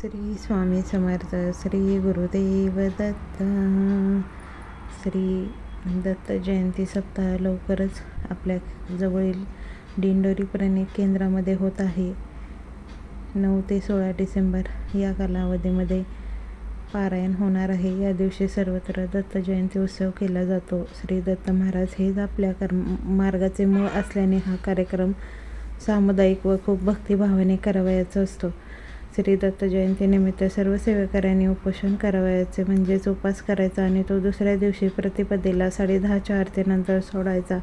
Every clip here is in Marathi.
श्री स्वामी समर्थ श्री गुरुदेव दत्त। श्री दत्त जयंती सप्ताह लवकरच आपल्या जवळील दिंडोरी प्रणित केंद्रामध्ये होत आहे. नऊ ते सोळा डिसेंबर या कालावधीमध्ये पारायण होणार आहे. या दिवशी सर्वत्र दत्त जयंती उत्सव केला जातो. श्री दत्त महाराज हेच आपल्या कर्म मार्गाचे मूळ असल्याने हा कार्यक्रम सामुदायिक व खूप भक्तिभावाने करावयाचा असतो. श्री दत्त जयंतीनिमित्त सर्व सेवेकऱ्यांनी उपोषण करावयाचे म्हणजेच उपास करायचा आणि तो दुसऱ्या दिवशी प्रतिपदेला साडेदहाच्या आरतीनंतर सोडायचा.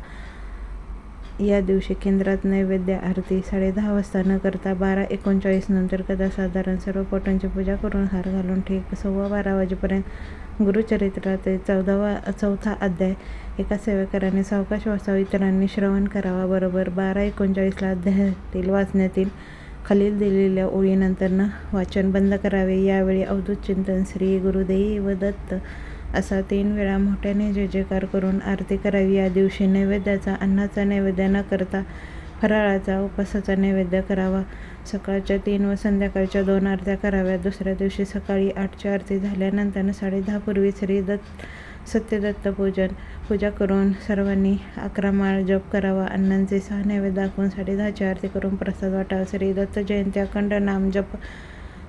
या दिवशी केंद्रात नैवेद्य आरती साडेदहा वाजता न करता बारा एकोणचाळीस नंतर कदा साधारण सर्व पोटांची पूजा करून हार घालून ठीक सव्वा बारा वाजेपर्यंत गुरुचरित्रात चौदावा चौथा अध्याय एका सेवेकराने सावकाश वाचावा इतरांनी श्रवण करावा. बरोबर बारा एकोणचाळीसला अध्यायातील वाचण्यातील खालील दिलेल्या ओळीनंतरनं वाचन बंद करावे. यावेळी अवधूत चिंतन श्री गुरुदेव दत्त असा तीन वेळा मोठ्याने जय जयकार करून आरती करावी. या दिवशी नैवेद्याचा अन्नाचा नैवेद्य न करता फराळाचा उपासाचा नैवेद्य करावा. सकाळच्या तीन व संध्याकाळच्या दोन आरत्या कराव्या दुसऱ्या दिवशी सकाळी आठच्या आरती झाल्यानंतर साडेदहापूर्वी श्री दत्त सत्यदत्त पूजन. पूजा करून सर्वांनी अकरा माळ जप करावा. अण्णांचे सहा नैवेद्य दाखवून साडेदहाची आरती करून प्रसाद वाटावा. श्री दत्त जयंती अखंड नाम जप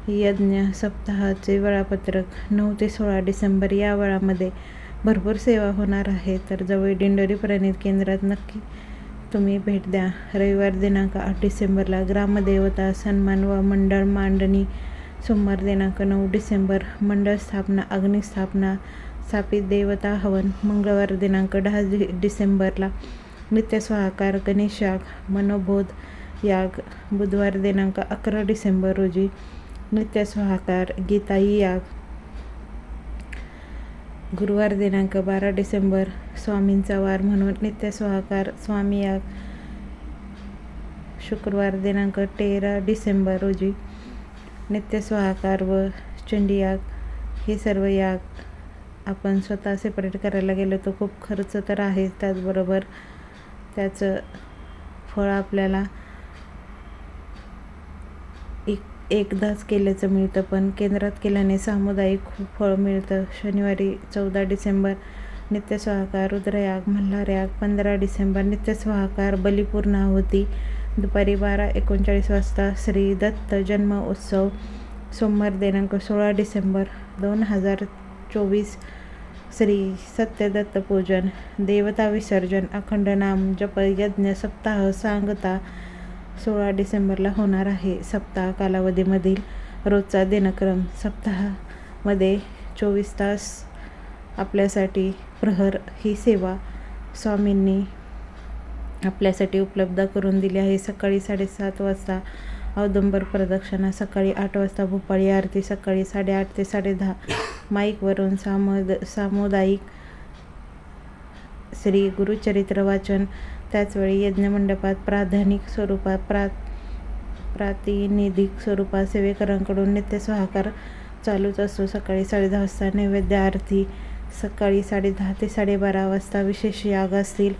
यज्ञ सप्ताहाचे वेळापत्रक नऊ ते सोळा डिसेंबर या वेळामध्ये भरपूर सेवा होणार आहे. तर जवळ दिंडोरी प्रणित केंद्रात नक्की तुम्ही भेट द्या. रविवार दिनांक आठ डिसेंबरला ग्रामदेवता सन्मान व मंडळ मांडणी. सोमवार दिनांक नऊ डिसेंबर मंडळ स्थापना अग्निस्थापना स्थापित देवता हवन मंगळवार दिनांक दहा डिसेंबरला नित्य स्वाहाकार गणेश याग मनोबोध याग बुधवार दिनांक अकरा डिसेंबर रोजी नित्य स्वाहाकार गीताई याग. गुरुवार दिनांक बारा डिसेंबर स्वामींचा वार म्हणून नित्य स्वाहाकार स्वामी याग. शुक्रवार दिनांक तेरा डिसेंबर रोजी नित्य स्वाहाकार व चंडी याग हे सर्व याग आपण स्वतः सेपरेट करायला गेलो तर खूप खर्च तर आहेच त्याचबरोबर त्याचं फळ आपल्याला एक एकदाच केल्याचं मिळतं. पण केंद्रात केल्याने सामुदायिक खूप फळ मिळतं. शनिवारी चौदा डिसेंबर नित्यस्वाहाकार रुद्रयाग मल्हार याग पंधरा डिसेंबर नित्यस्वाहाकार बलिपूर्ण होती दुपारी बारा एकोणचाळीस वाजता श्री दत्त जन्म उत्सव सोमवार दिनांक सोळा डिसेंबर दोन हजार चोवीस श्री सत्यदत्त पूजन देवता विसर्जन अखंड नाम जप यज्ञ सप्ताह सांगता सोळा डिसेंबरला होणार आहे. सप्ताह कालावधीमधील रोजचा दिनक्रम सप्ताहामध्ये चोवीस तास आपल्यासाठी प्रहर ही सेवा स्वामींनी आपल्यासाठी उपलब्ध करून दिली आहे. सकाळी साडेसात वाजता औदुंबर प्रदक्षिणा सकाळी आठ वाजता भोपाळी आरती सकाळी साडेआठ ते साडेदहा. माईकवरून सामुद सामुदायिक श्री गुरुचरित्र वाचन. त्याचवेळी यज्ञमंडपात प्राधानिक स्वरूपात प्रा प्रातिनिधिक स्वरूपात सेवेकरांकडून नित्य चालूच असतो. सकाळी साडेदहा वाजता नैवेद्य आरती सकाळी साडेदहा ते साडेबारा वाजता विशेष याग असतील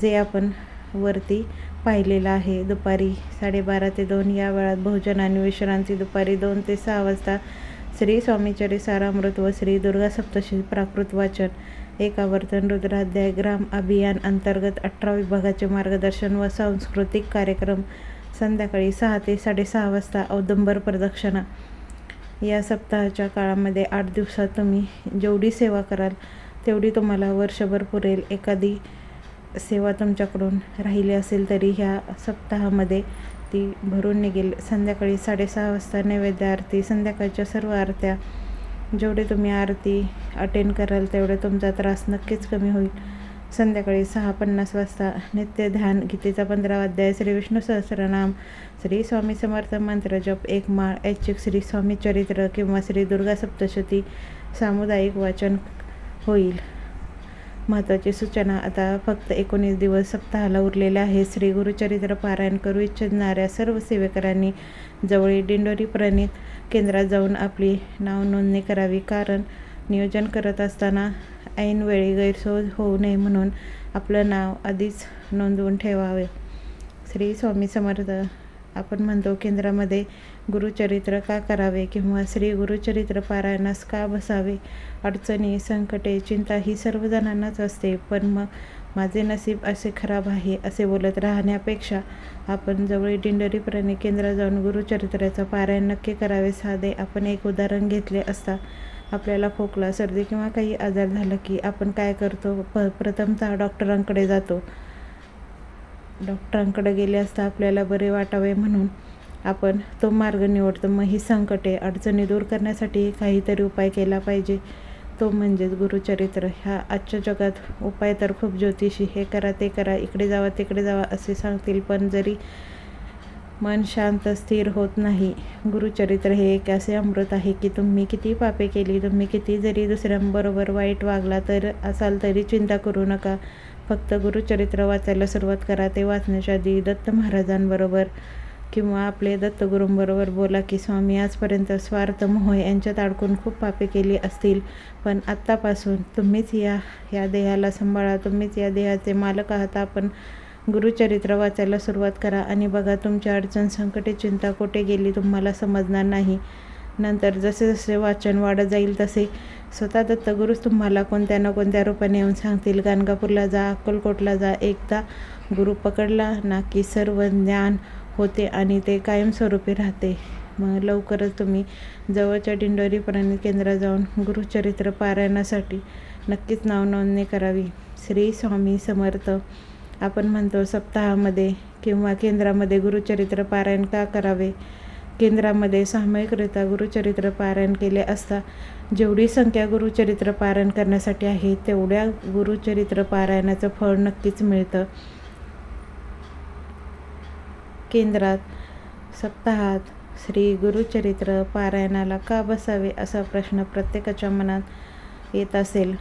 जे आपण वरती पाहिलेलं आहे. दुपारी साडेबारा ते दोन या वेळात भोजन आणि विश्रांती दुपारी दोन ते सहा वाजता श्री स्वामीचरी सारामृत व श्री दुर्गा सप्तशी प्राकृत वाचन एक आवर्तन रुद्राध्याय ग्राम अभियान अंतर्गत अठरा विभागाचे मार्गदर्शन व सांस्कृतिक कार्यक्रम संध्याकाळी सहा ते साडेसहा वाजता औदंबर प्रदक्षिणा. या सप्ताहाच्या काळामध्ये आठ दिवसात तुम्ही जेवढी सेवा कराल तेवढी तुम्हाला वर्षभर पुरेल. एखादी सेवा तुमच्याकडून राहिली असेल तरी ह्या सप्ताहामध्ये ती भरून निघेल. संध्याकाळी साडेसहा वाजता नैवेद्य आरती संध्याकाळच्या सर्व आरत्या जेवढे तुम्ही आरती अटेंड कराल तेवढे तुमचा त्रास नक्कीच कमी होईल. संध्याकाळी सहा पन्नास वाजता नित्य ध्यान गीतेचा पंधरा अध्याय श्री विष्णू सहस्रनाम श्री स्वामी समर्थ मंत्र जप एक माळ ऐच्छिक श्री स्वामी चरित्र किंवा श्री दुर्गा सप्तशती सामुदायिक वाचन होईल. महत्त्वाची सूचना आता फक्त एकोणीस दिवस सप्ताहाला उरलेल्या आहे. श्री गुरुचरित्र पारायण करू इच्छिणाऱ्या सर्व सेवेकरांनी जवळी दिंडोरी प्रणित केंद्रात जाऊन आपली नाव नोंदणी करावी. कारण नियोजन करत असताना ऐनवेळी गैरसोय होऊ नये म्हणून आपलं नाव आधीच नोंदवून ठेवावे. श्री स्वामी समर्थ आपण म्हणतो केंद्रामध्ये गुरुचरित्र का करावे किंवा श्री गुरुचरित्र पारायणास का बसावे? अडचणी संकटे चिंता ही सर्वजणांनाच असते पण मग माझे नसीब असे खराब आहे असे बोलत राहण्यापेक्षा आपण जवळ दिंडोरी प्राणी केंद्रात जाऊन गुरुचरित्राचं पारायण नक्की करावे. साधे आपण एक उदाहरण घेतले असता आपल्याला खोकला सर्दी किंवा काही आजार झाला की आपण काय करतो? प प्रथमतः डॉक्टरांकडे जातो. डॉक्टरांकडे गेले असता आपल्याला बरे वाटावे म्हणून आपण तो मार्ग निवडतो. मग ही संकटे अडचणी दूर करण्यासाठी काहीतरी उपाय केला पाहिजे. तो म्हणजेच गुरुचरित्र. ह्या आजच्या जगात उपाय तर खूप ज्योतिषी. हे करा ते करा इकडे जावा तिकडे जावा असे सांगतील. पण जरी मन शांत स्थिर होत नाही गुरुचरित्र हे एक असे अमृत आहे की तुम्ही किती पापे केली तुम्ही किती जरी दुसऱ्यांबरोबर वाईट वागला तर असाल तरी चिंता करू नका. फक्त गुरुचरित्र वाचायला सुरुवात करा. ते वाचण्याच्या आधी दत्त महाराजांबरोबर किंवा आपले दत्तगुरूंबरोबर बोला की स्वामी आजपर्यंत स्वार्थ मोह यांच्यात अडकून खूप पापे केली असतील पण आत्तापासून तुम्हीच या या देहाला सांभाळा तुम्हीच या देहाचे मालक आहात. आपण गुरुचरित्र वाचायला सुरुवात करा आणि बघा तुमच्या अडचण संकटे चिंता कुठे गेली तुम्हाला समजणार नाही. नंतर जसे जसे वाचन वाढत जाईल तसे स्वतः दत्तगुरूच तुम्हाला कोणत्या ना कोणत्या रूपाने येऊन सांगतील. गाणगापूरला जा अक्कलकोटला जा एकदा गुरु पकडला ना की सर्व ज्ञान होते आणि ते कायमस्वरूपी राहते. मग लवकरच तुम्ही जवळच्या दिंडोरी प्राणी केंद्रात जाऊन गुरुचरित्र पारायणासाठी नक्कीच नावनोंदणी करावी. श्री स्वामी समर्थ. आपण म्हणतो सप्ताहामध्ये किंवा केंद्रामध्ये गुरुचरित्र पारायण का करावे? केंद्रामध्ये सामूहिकरित्या गुरुचरित्र पारायण केले असता जेवढी संख्या गुरुचरित्र पारायण करण्यासाठी आहे तेवढ्या गुरुचरित्र पारायणाचं फळ नक्कीच मिळतं. केंद्रात सप्ताहात श्री गुरुचरित्र पारायणाला का बसावे असा प्रश्न प्रत्येकाच्या मनात येत असेल?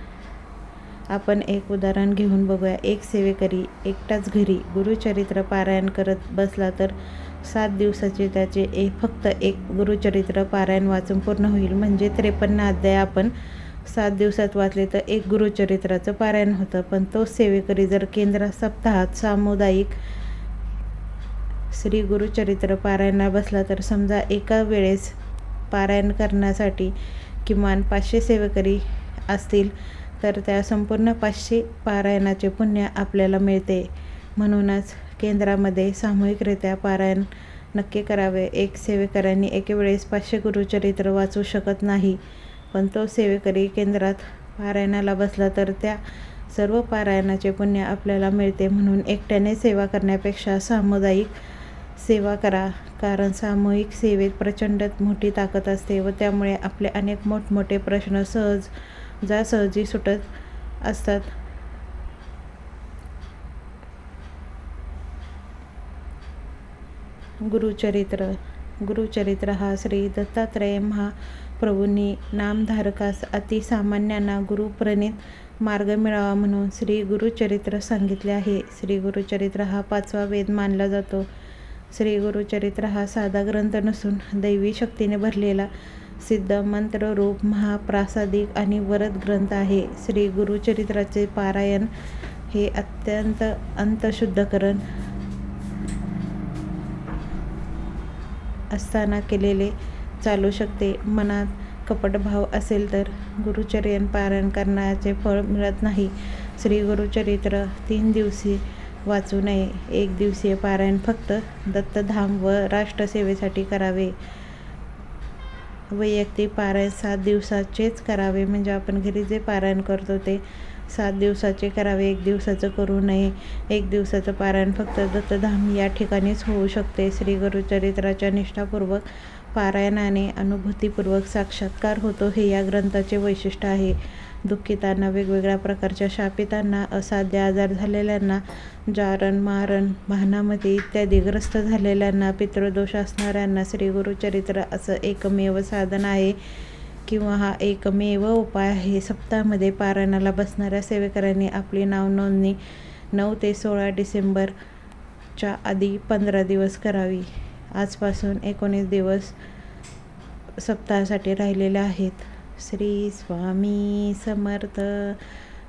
आपण एक उदाहरण घेऊन बघूया. एक सेवेकरी एकटाच घरी गुरुचरित्र पारायण करत बसला तर सात दिवसाचे त्याचे एक फक्त एक गुरुचरित्र पारायण वाचून पूर्ण होईल. म्हणजे त्रेपन्न अध्याय आपण सात दिवसात वाचले तर एक गुरुचरित्राचं पारायण होतं. पण तो सेवेकरी जर केंद्र सप्ताहात सामुदायिक श्री गुरुचरित्र पारायणा बसला तर समजा एका वेळेस पारायण करण्यासाठी किमान पाचशे सेवेकरी असतील तर त्या संपूर्ण पाचशे पारायणाचे पुण्य आपल्याला मिळते. म्हणूनच केंद्रामध्ये सामूहिकरित्या पारायण नक्की करावे. एक सेवेकऱ्यांनी एके वेळेस पाचशे गुरुचरित्र वाचू शकत नाही पण तो सेवेकरी केंद्रात पारायणाला बसला तर त्या सर्व पारायणाचे पुण्य आपल्याला मिळते. म्हणून एकट्याने सेवा करण्यापेक्षा सामुदायिक सेवा करा कारण सामूहिक सेवेत प्रचंड मोठी ताकद असते व त्यामुळे आपले अनेक मोठमोठे प्रश्न सहज जा सहजी सुटत असतात. गुरुचरित्र गुरुचरित्र हा श्री दत्तात्रय महाप्रभूंनी नामधारकास अतिसामान्यांना गुरुप्रणित मार्ग मिळावा म्हणून श्री गुरुचरित्र सांगितले आहे. श्री गुरुचरित्र हा पाचवा वेद मानला जातो. श्री गुरुचरित्र हा साधा ग्रंथ नसून दैवी शक्तीने भरलेला सिद्ध मंत्ररूप महाप्रासादिक आणि वरद ग्रंथ आहे. श्री गुरुचरित्राचे पारायण हे अत्यंत अंतशुद्धकरण असताना केलेले चालू शकते. मनात कपटभाव असेल तर गुरुचर्यन पारायण करण्याचे फळ मिळत नाही. श्री गुरुचरित्र तीन दिवशी वाचू नये. एक दिवसीय पारायण फक्त दत्तधाम व राष्ट्रसेवेसाठी करावे. वैयक्तिक पारायण सात दिवसाचेच करावे. म्हणजे आपण घरी जे पारायण करतो ते सात दिवसाचे करावे. एक दिवसाचं करू नये. एक दिवसाचं पारायण फक्त दत्तधाम या ठिकाणीच होऊ शकते. श्री गुरुचरित्राच्या निष्ठापूर्वक पारायणाने अनुभूतीपूर्वक साक्षात्कार होतो हे या ग्रंथाचे वैशिष्ट्य आहे. दुःखितांना वेगवेगळ्या प्रकारच्या शापितांना असाध्य आजार झालेल्यांना जारण मारण भानामती इत्यादी ग्रस्त झालेल्यांना पितृदोष असणाऱ्यांना श्री गुरुचरित्र असं एकमेव साधन आहे किंवा हा एकमेव उपाय आहे. सप्ताहामध्ये पारायणाला बसणाऱ्या सेवेकऱ्यांनी आपली नाव नोंदणी नऊ ते सोळा डिसेंबरच्या आधी पंधरा दिवस करावी. आजपासून एकोणीस दिवस सप्ताहासाठी राहिलेले आहेत. श्री स्वामी समर्थ.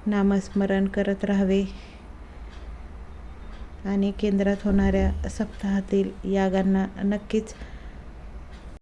नामस्मरण करत राहावे. आणि केंद्रात होणाऱ्या सप्ताहातील यागांना नक्कीच